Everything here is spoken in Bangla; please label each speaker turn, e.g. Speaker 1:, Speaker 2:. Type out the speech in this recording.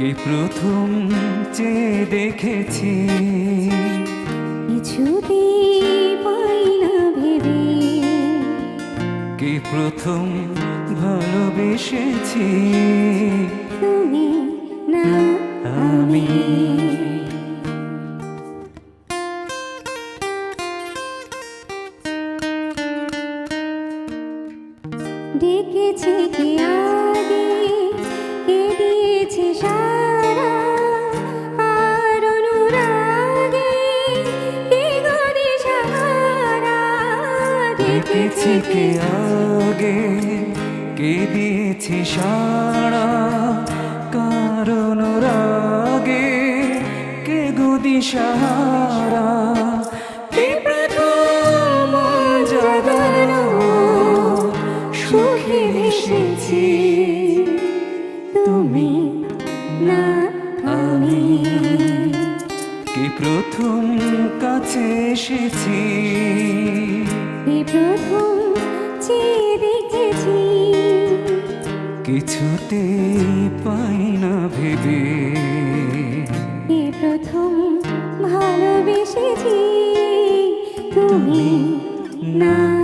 Speaker 1: কে প্রথম চেয়ে দেখেছি। কে প্রথম ভালোবেসেছি?
Speaker 2: তুমি না
Speaker 1: আমি।
Speaker 2: ডেকেছে কে আগে?
Speaker 1: দেখেছি কে আগে? কে দিয়েছি সারা কারণ রাগে কে গুদি সাহারা তুমি
Speaker 2: না
Speaker 1: আমি। কে প্রথম কাছে এসেছি?
Speaker 2: এই প্রথম যে দেখেছি।
Speaker 1: কিছুতে পাই না ভেবে।
Speaker 2: এ প্রথম ভালোবেসেছি। তুমি না